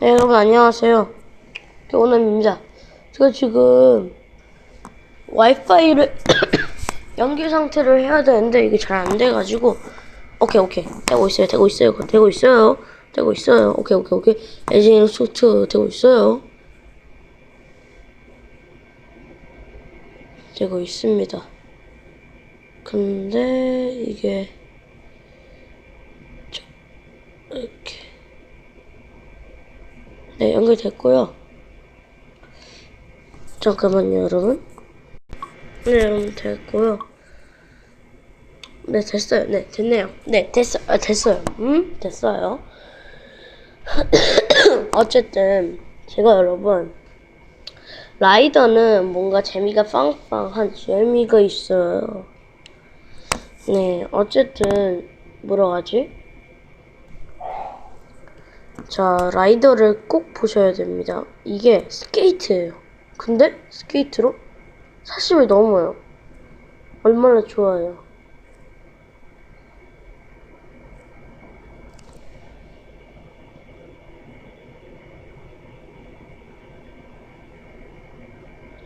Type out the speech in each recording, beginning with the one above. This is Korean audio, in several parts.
네, 여러분 안녕하세요. 오남입니다. 제가 지금 와이파이를 연결 상태를 해야 되는데 이게 잘 안 돼가지고 오케이 오케이 되고 있어요 되고 있어요 되고 있어요 되고 있어요 오케이 오케이 오케이 에지인 소프트 되고 있어요 되고 있습니다. 근데 이게 저, 이렇게 네 연결됐고요. 잠깐만요 여러분. 네 여러분 됐고요. 네 됐어요. 네 됐네요. 네 됐어 아, 됐어요. 음 됐어요. 어쨌든 제가 여러분 라이더는 뭔가 재미가 빵빵한 재미가 있어요. 네, 어쨌든 뭐라 하지? 자, 라이더를 꼭 보셔야 됩니다. 이게 스케이트예요. 근데 스케이트로 40을 넘어요. 얼마나 좋아요.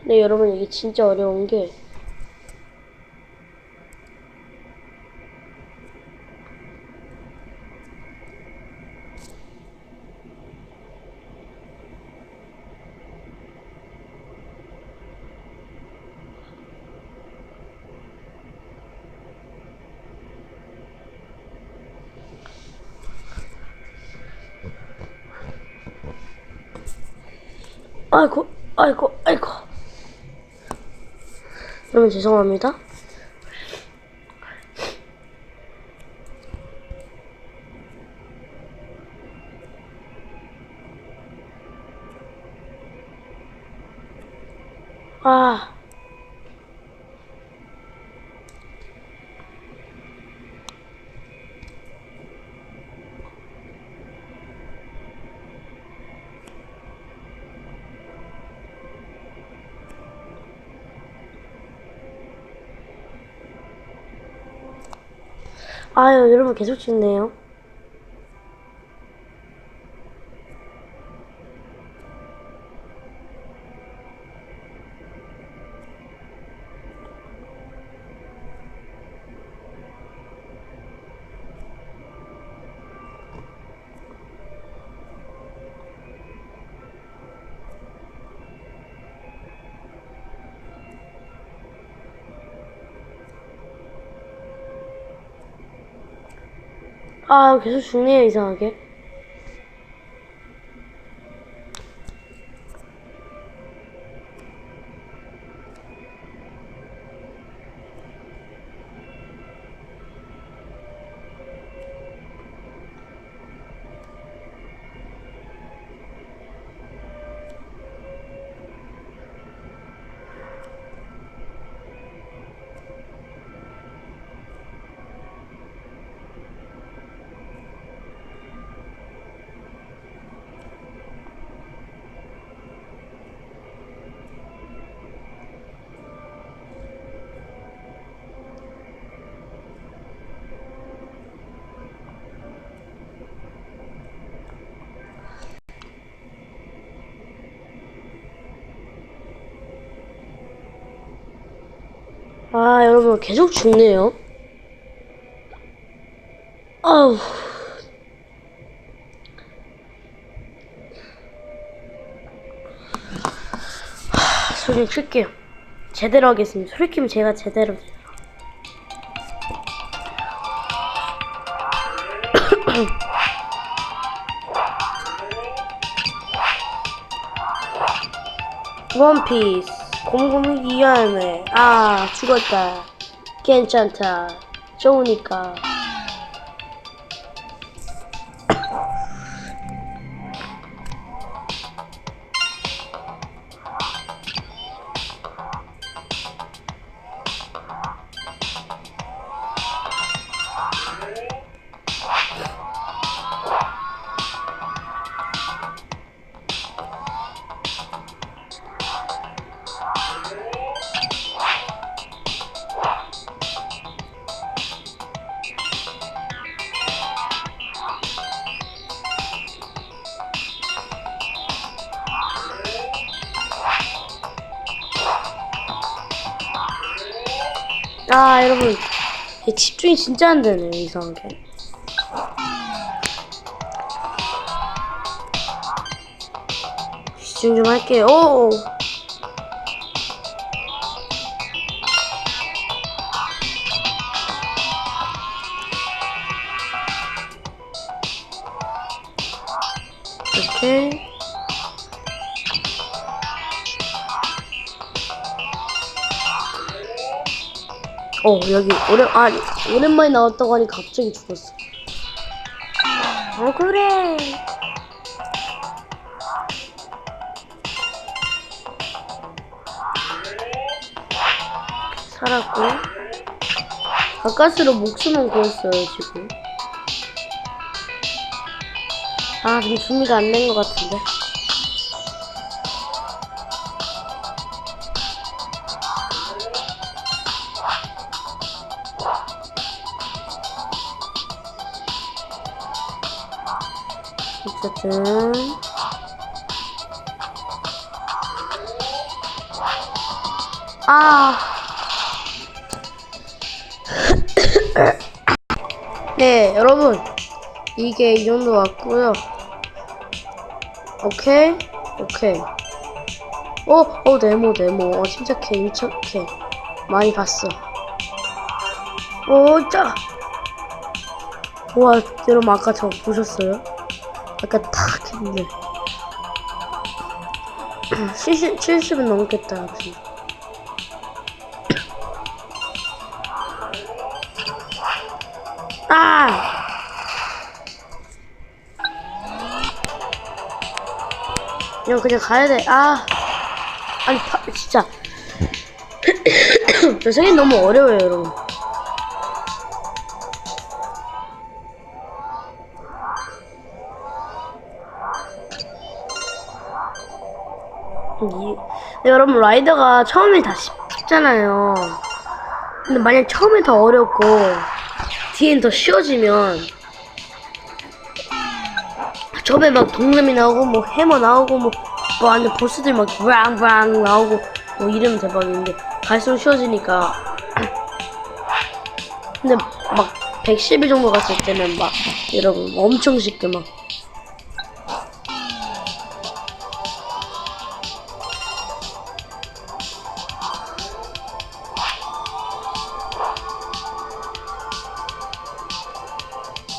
네, 여러분 이게 진짜 어려운 게 아이고, 아이고, 아이고. 여러분 죄송합니다. 아. 아유, 여러분 계속 찍네요. 아, 계속 죽네요, 이상하게. 아, 여러분 계속 죽네요. 아우. 하, 소리 킬게요. 제대로 하겠습니다. 소리 키면 제가 제대로. 원피스 곰곰이 열매. 아 죽었다. 괜찮다. 좋으니까 아 여러분. 집중이 진짜 안 되네요 이상하게. 집중 좀 할게요. 오! 이렇게 어 여기 오랜 아니 오랜만에 나왔다고 하니 갑자기 죽었어. 어 그래. 살았고 가까스로 목숨은 구했어요 지금. 아 지금 준비가 안 된 것 같은데. 어쨌든 아. 네, 여러분. 이게 이 정도 왔고요. 오케이. 오케이. 오, 오, 네모, 네모. 어, 개, 임착해. 많이 봤어. 오, 짜! 와, 여러분, 아까 저 보셨어요? 아까 탁 했는데. 70, 70은 넘겠다, 진짜. 아! 그냥 가야 돼. 아. 아니, 파, 진짜. 저 생이 너무 어려워요, 여러분. 이, 여러분, 라이더가 처음에 다 쉽잖아요. 근데 만약 처음에 더 어렵고, 뒤엔 더 쉬워지면, 저에 막 동남이 나오고 뭐 해머 나오고 뭐, 뭐 안에 보스들 막 브랑브랑 나오고 뭐 이러면 대박인데 갈수록 쉬워지니까 근데 막 110일 정도 갔을 때는 막 여러분 엄청 쉽게 막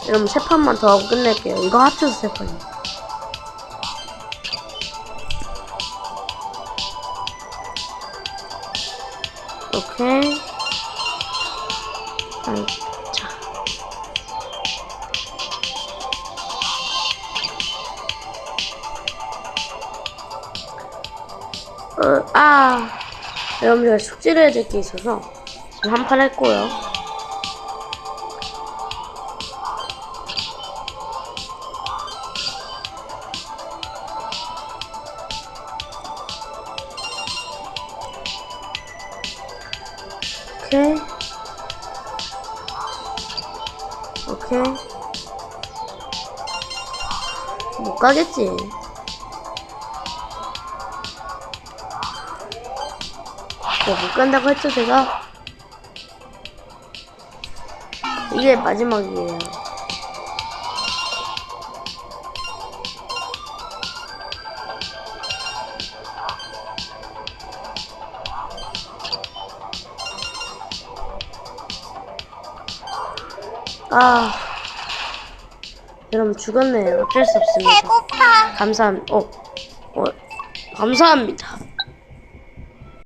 여러분 세 판만 더 하고 끝낼게요 이거 합쳐서 세 판이요 오케이. 음, 자. 어, 아. 여러분들 숙제를 해야 될 게 있어서 지금 한 판 했고요. 못 가겠지. 뭐못 간다고 했죠, 제가? 이게 마지막이에요. 아. 여러분 죽었네요. 어쩔 수 없습니다. 배고파. 감사합니다. 어, 어, 감사합니다.